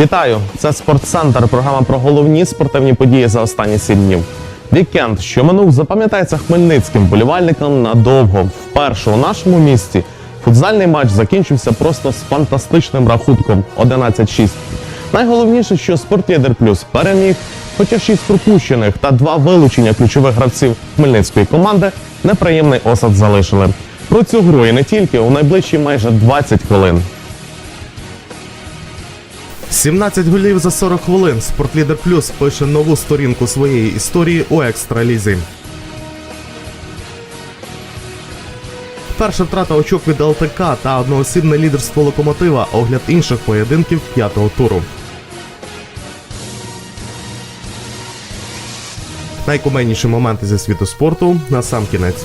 Вітаю! Це Спортцентр, програма про головні спортивні події за останні сім днів. Вікенд, що минув, запам'ятається хмельницьким болівальникам надовго. Вперше у нашому місті футзальний матч закінчився просто з фантастичним рахунком 11-6. Найголовніше, що спортлідер плюс переміг, хоча шість пропущених та два вилучення ключових гравців хмельницької команди неприємний осад залишили. Про цю гру і не тільки у найближчі майже 20 хвилин. 17 голів за 40 хвилин. Спортлідер Плюс пише нову сторінку своєї історії у екстралізі. Перша втрата очок від ЛТК та одноосібне лідерство локомотива. Огляд інших поєдинків п'ятого туру. Найкуменніші моменти зі світу спорту на сам кінець.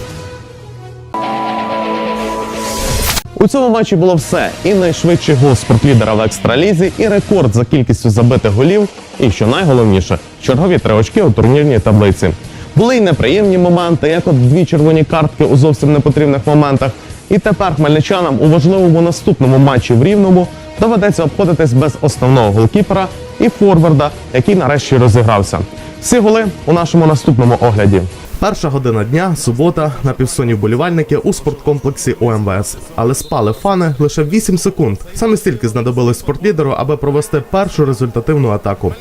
У цьому матчі було все: і найшвидший гол спортлідера в екстралізі, і рекорд за кількістю забитих голів. І що найголовніше, чергові три очки у турнірній таблиці. Були й неприємні моменти, як от дві червоні картки у зовсім непотрібних моментах. І тепер хмельничанам у важливому наступному матчі в Рівному доведеться обходитись без основного голкіпера і форварда, який нарешті розігрався. Всі голи у нашому наступному огляді. Перша година дня, субота, на півсоні вболівальники у спорткомплексі ОМВС. Але спали фани лише 8 секунд. Саме стільки знадобилось спортлідеру, аби провести першу результативну атаку.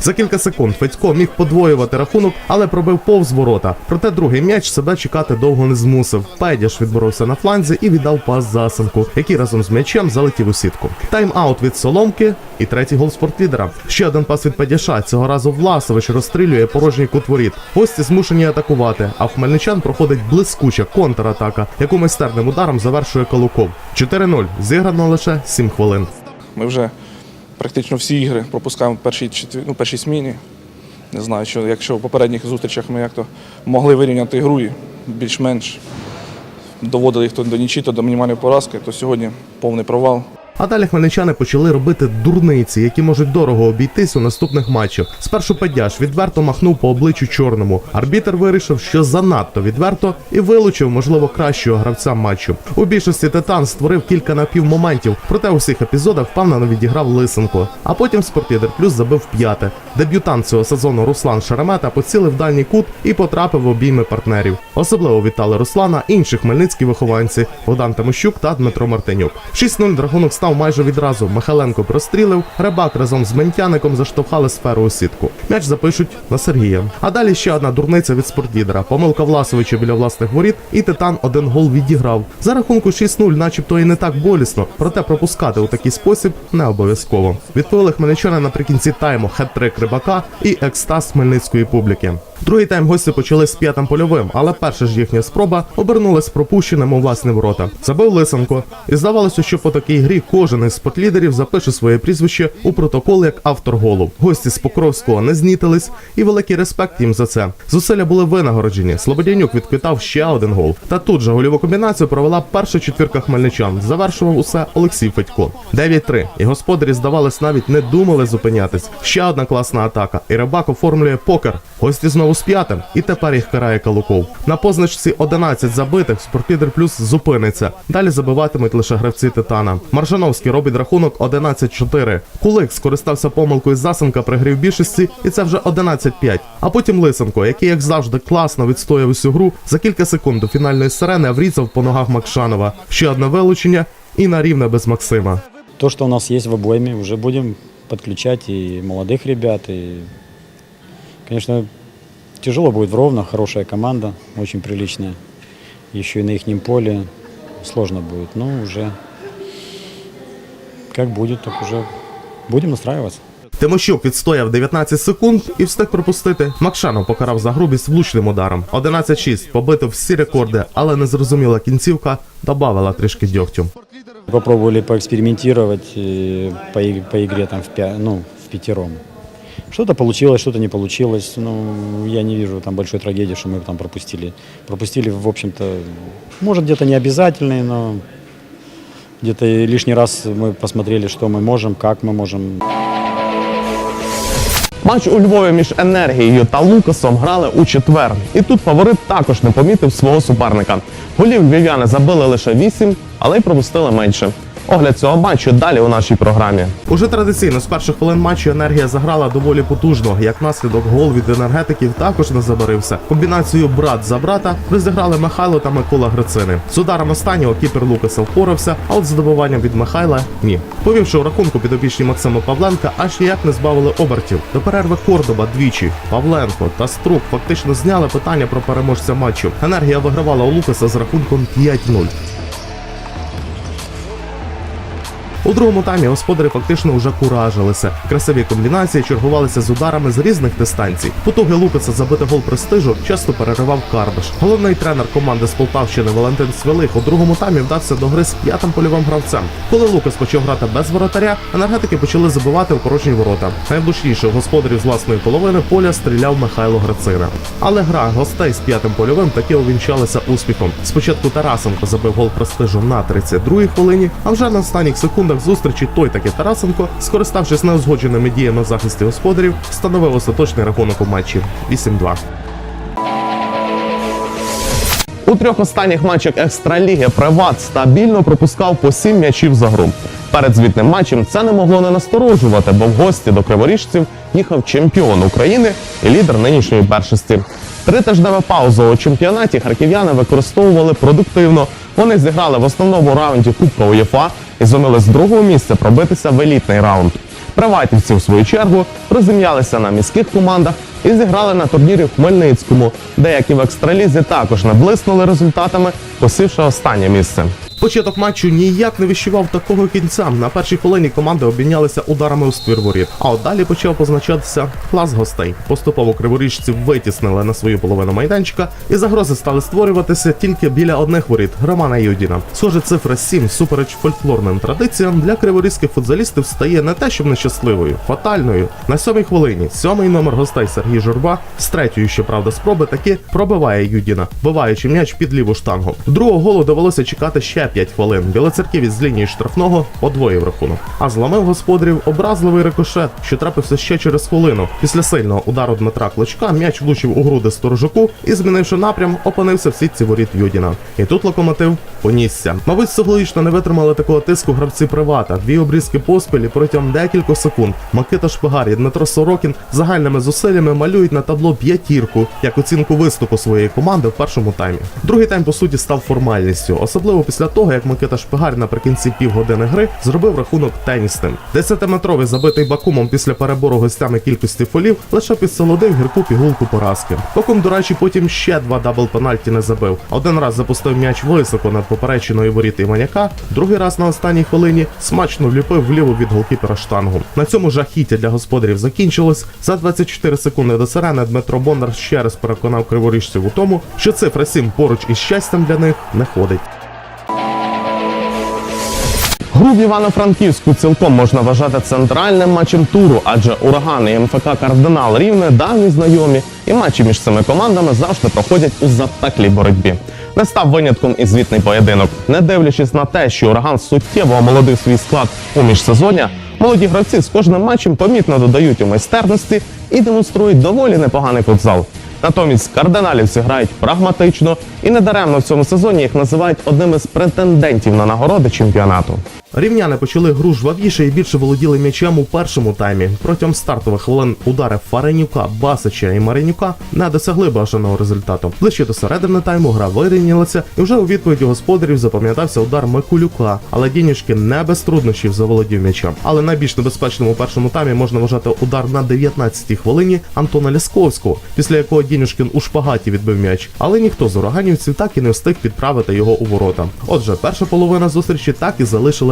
За кілька секунд Федько міг подвоювати рахунок, але пробив повз ворота. Проте другий м'яч себе чекати довго не змусив. Педяш відборовся на фланзі і віддав пас засенку, який разом з м'ячем залетів у сітку. Тайм-аут від Соломки і третій гол спортлідера. Ще один пас від Педяша. Цього разу Власович розстрілює порожній кут воріт. Гості змушені атакувати, а в хмельничан проходить блискуча контратака, яку майстерним ударом завершує Калуков. 4-0. Зіграно лише 7 хвилин. Ми вже практично всі ігри пропускаємо в першій, ну, першій сміні. Не знаю, що якщо в попередніх зустрічах ми як-то могли вирівняти гру і більш-менш доводили їх то до нічі, то до мінімальної поразки, то сьогодні повний провал. А далі хмельничани почали робити дурниці, які можуть дорого обійтись у наступних матчах. Спершу Падяш відверто махнув по обличчю чорному. Арбітер вирішив, що занадто відверто і вилучив, можливо, кращого гравця матчу. У більшості титан створив кілька напівмоментів, проте у всіх епізодах впевнено відіграв Лисенко. А потім спортлідер плюс забив п'яте. Дебютант цього сезону Руслан Шеремета поцілив дальній кут і потрапив в обійми партнерів. Особливо вітали Руслана інші хмельницькі вихованці Богдан Тимощук та Дмитро Мартинюк. 6-0 рахунок став майже відразу. Михайленко прострілив. Рибак разом з Ментяником заштовхали сферу у сітку. М'яч запишуть на Сергія. А далі ще одна дурниця від спортлідера. Помилка Власовича біля власних воріт, і Титан один гол відіграв. За рахунку 6-0, начебто і не так болісно, проте пропускати у такий спосіб не обов'язково. Відповіли хмельничани наприкінці тайму хет-трик рибака і екстаз хмельницької публіки. Другий тайм гості почали з п'ятим польовим, але перша ж їхня спроба обернулась пропущеним у власні ворота. Забив Лисенко. І здавалося, що по такій грі кожен із спортлідерів запише своє прізвище у протокол як автор голу. Гості з Покровського не знітились, і великий респект їм за це. Зусилля були винагороджені. Слободянюк відквітав ще один гол. Та тут же гольову комбінацію провела перша четвірка хмельничан. Завершував усе Олексій Федько. 9-3. І господарі, здавалось, навіть не думали зупинятись. Ще одна класна атака. І рибак оформлює покер. Гості знову з п'ятим, і тепер їх карає Калуков. На позначці 11 забитих спортлідер плюс зупиниться. Далі забиватимуть лише гравці Титана. Маржановський робить рахунок 11-4. Кулик скористався помилкою Засенка при грі в більшості, і це вже 11-5. А потім Лисенко, який, як завжди, класно відстояв усю гру, за кілька секунд до фінальної сирени врізав по ногах Макшанова. Ще одне вилучення і на рівне без Максима. То, что у нас есть в обойме, уже будем подключать и молодых ребят. И, конечно, тяжело будет в Ровно, хорошая команда, очень приличная. Еще и на их поле сложно будет. Но уже как будет, так уже будем настраиваться. Тимощук відстояв 19 секунд і встиг пропустити. Макшанов покарав за грубість влучним ударом. 11-6 побитив всі рекорди, але незрозуміла кінцівка добавила трішки дьогтю. Попробовали поэкспериментировать э, по, иг- по игре там в, пя- ну, в пятером. Что-то получилось, что-то не получилось. Ну, я не вижу там большой трагедии, что мы там пропустили. Пропустили, в общем-то, может, где-то не обязательные, но где-то и лишний раз мы посмотрели, что мы можем, как мы можем. Матч у Львові між енергією та Лукасом грали у четвер. І тут фаворит також не помітив свого суперника. Голів львів'яни забили лише 8, але й пропустили менше. Огляд цього матчу далі у нашій програмі. Уже традиційно з перших хвилин матчу енергія заграла доволі потужно. Як наслідок гол від енергетиків також не забарився. Комбінацію брат за брата розіграли Михайло та Микола Грицини. З ударом останнього кіпер Лукаса впорався, а от з від Михайла ні. Повівши у рахунку підопічні Максима Павленка, аж ніяк не збавили обертів. До перерви Кордоба двічі Павленко та Струк фактично зняли питання про переможця матчу. Енергія вигравала у Лукаса з рахунком 5-0. У другому таймі господарі фактично вже куражилися. Красиві комбінації чергувалися з ударами з різних дистанцій. Потуги Лукаса забити гол престижу часто переривав Карбаш. Головний тренер команди з Полтавщини Валентин Свелих у другому таймі вдався до гри з п'ятим польовим гравцем. Коли Лукас почав грати без воротаря, енергетики почали забивати у порожні ворота. Найвлучніше господарів з власної половини поля стріляв Михайло Грицина. Але гра гостей з п'ятим польовим таки увінчалася успіхом. Спочатку Тарасенко забив гол престижу на 32-й хвилині, а вже на останніх секундах зустрічі той таки Тарасенко, скориставшись неузгодженими діями на захисті господарів, встановив остаточний рахунок у матчі 8-2. У трьох останніх матчах екстраліги Приват стабільно пропускав по сім м'ячів за гру. Перед звітним матчем це не могло не насторожувати, бо в гості до криворіжців їхав чемпіон України і лідер нинішньої першості. Тритижнева пауза у чемпіонаті харків'яни використовували продуктивно. Вони зіграли в основному раунді Кубка УЄФА і зуміли з другого місця пробитися в елітний раунд. Приватівці, в свою чергу, розім'ялися на міських командах і зіграли на турнірі в Хмельницькому. Деякі в екстралізі також не блиснули результатами, посівши останнє місце. Початок матчу ніяк не віщував такого кінця. На першій хвилині команди обмінялися ударами у ствір воріт. А от далі почав позначатися клас гостей. Поступово криворіжці витіснили на свою половину майданчика, і загрози стали створюватися тільки біля одних воріт Романа Юдіна. Схоже, цифра 7, супереч фольклорним традиціям, для криворізьких футзалістів стає не те, щоб нещасливою, фатальною. На сьомій хвилині сьомий номер гостей Сергій Журба з третьої, щоправда, спроби таки пробиває Юдіна, биваючи м'яч під ліву штангу. Другого голу довелося чекати ще 5 хвилин. Білоцерківець з лінії штрафного подвоїв рахунок. А зламив господарів образливий рикошет, що трапився ще через хвилину. Після сильного удару Дмитра Клочка м'яч влучив у груди сторожуку і, змінивши напрям, опинився в сітці воріт Юдіна. І тут локомотив понісся. Мабуть, психологічно не витримали такого тиску гравці привата. Дві обрізки поспіль і протягом декількох секунд Микита Шпигар і Дмитро Сорокін загальними зусиллями малюють на табло п'ятірку як оцінку виступу своєї команди в першому таймі. Другий тайм по суті став формальністю, особливо після того, як Микита Шпигар наприкінці півгодини гри зробив рахунок тенісним. Десятиметровий забитий бакумом після перебору гостями кількості фолів лише підсолодив гірку пігулку поразки. Бакум, до речі, потім ще два дабл пенальті не забив. Один раз запустив м'яч високо над поперечиною воріт Іваняка, другий раз на останній хвилині смачно вліпив вліво від голкіпера штангу. На цьому жахіття для господарів закінчилось. За 24 секунди до сирени Дмитро Бондар ще раз переконав криворіжців у тому, що цифра 7 поруч із щастям для них не ходить. Гру в Івано-Франківську цілком можна вважати центральним матчем туру, адже урагани і МФК Кардинал Рівне давні знайомі, і матчі між цими командами завжди проходять у запеклій боротьбі. Не став винятком і звітний поєдинок. Не дивлячись на те, що ураган суттєво омолодив свій склад у міжсезоння, молоді гравці з кожним матчем помітно додають у майстерності і демонструють доволі непоганий футзал. Натомість кардиналівці грають прагматично і недаремно в цьому сезоні їх називають одним із претендентів на нагороди чемпіонату. Рівняни почали гру жвавіше і більше володіли м'ячем у першому таймі. Протягом стартових хвилин удари Фаренюка, Басича і Маринюка не досягли бажаного результату. Ближче до середини тайму гра вирівнялася, і вже у відповіді господарів запам'ятався удар Микулюка, але Дінішки не без труднощів заволодів м'ячем. Але найбільш небезпечним у першому таймі можна вважати удар на 19-й хвилині Антона Лісковського, після якого Дінішкін у шпагаті відбив м'яч. Але ніхто з ураганівців так і не встиг підправити його у ворота. Отже, перша половина зустрічі так і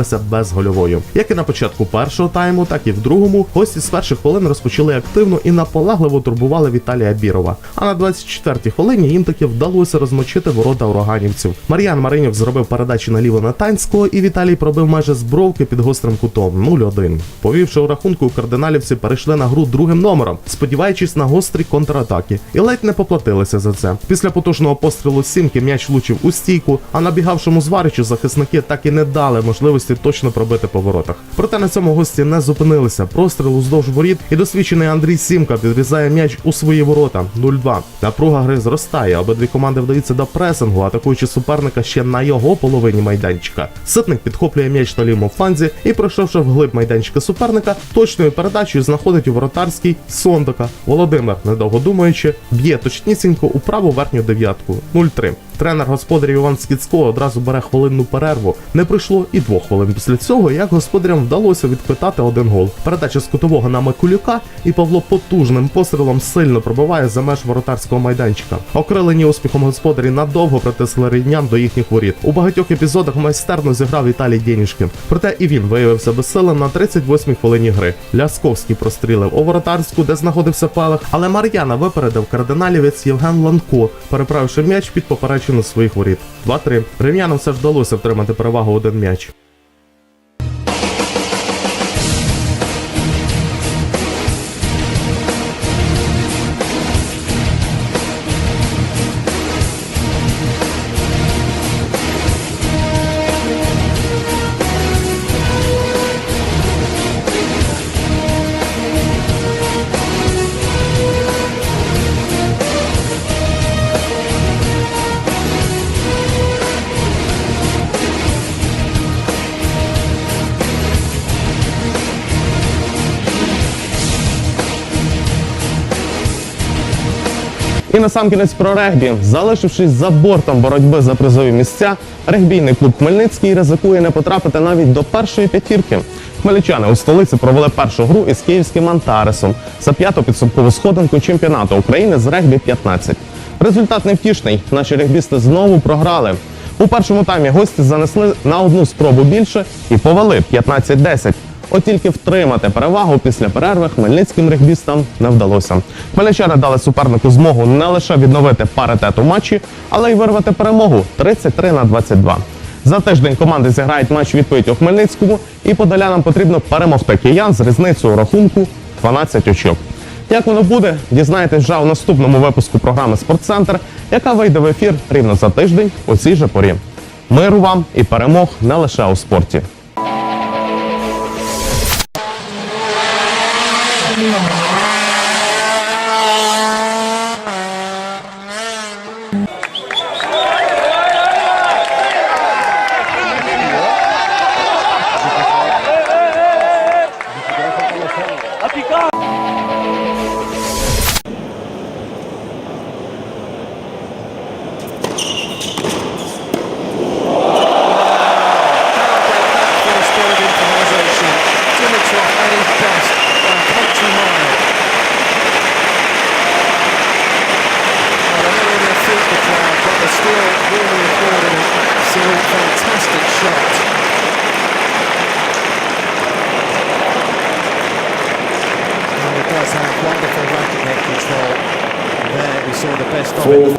залишилася безгольовою. Як і на початку першого тайму, так і в другому гості з перших хвилин розпочали активно і наполегливо турбували Віталія Бірова. А на 24-й хвилині їм таки вдалося розмочити ворота ураганівців. Мар'ян Маринів зробив передачу наліво на Танського, і Віталій пробив майже з бровки під гострим кутом 0-1. Повівши у рахунку, кардиналівці перейшли на гру другим номером, сподіваючись на гострі контратаки, і ледь не поплатилися за це. Після потужного пострілу сімки м'яч влучив у стійку, а набігавшому зваричу захисники так і не дали можливості точно пробити по воротах. Проте на цьому гості не зупинилися. Простріл уздовж воріт і досвідчений Андрій Сімка підрізає м'яч у свої ворота 0-2. Напруга гри зростає. Обидві команди вдаються до пресингу, атакуючи суперника ще на його половині майданчика. Ситник підхоплює м'яч на лівому фланзі і, пройшовши вглиб майданчика суперника, точною передачею знаходить у воротарській Сондока. Володимир, недовго думаючи, б'є точнісінько у праву верхню дев'ятку 0-3. Тренер господарів Іван Скіцько одразу бере хвилинну перерву. Не пройшло і двох хвилин після цього, як господарям вдалося відквитати один гол. Передача з кутового на Микулюка, і Павло потужним пострілом сильно пробиває за меж воротарського майданчика. Окрилені успіхом господарі надовго притисли рівнян до їхніх воріт. У багатьох епізодах майстерно зіграв Віталій Дєнішкін. Проте і він виявився безсилим на 38-й хвилині гри. Лясковський прострілив у воротарську, де знаходився Пелех, але Мар'яна випередив кардиналівець Євген Ланко, переправивши м'яч під поперечину своїх воріт. 2-3. Рим'янам все ж вдалося втримати перевагу один м'яч. Насамкінець про регбі, залишившись за бортом боротьби за призові місця, регбійний клуб Хмельницький ризикує не потрапити навіть до першої п'ятірки. Хмельничани у столиці провели першу гру із київським Антаресом за п'яту підсумкову сходинку чемпіонату України з регбі 15. Результат невтішний. Наші регбісти знову програли. У першому таймі гості занесли на одну спробу більше і повели 15-10. От тільки втримати перевагу після перерви хмельницьким регбістам не вдалося. Хмельничани дали супернику змогу не лише відновити паритет у матчі, але й вирвати перемогу 33 на 22. За тиждень команди зіграють матч відповідь у Хмельницькому, і подолянам потрібно перемогти киян з різницею рахунку 12 очок. Як воно буде, дізнаєтесь вже у наступному випуску програми Спортцентр, яка вийде в ефір рівно за тиждень у цій же порі. Миру вам і перемог не лише у спорті. น้อย fue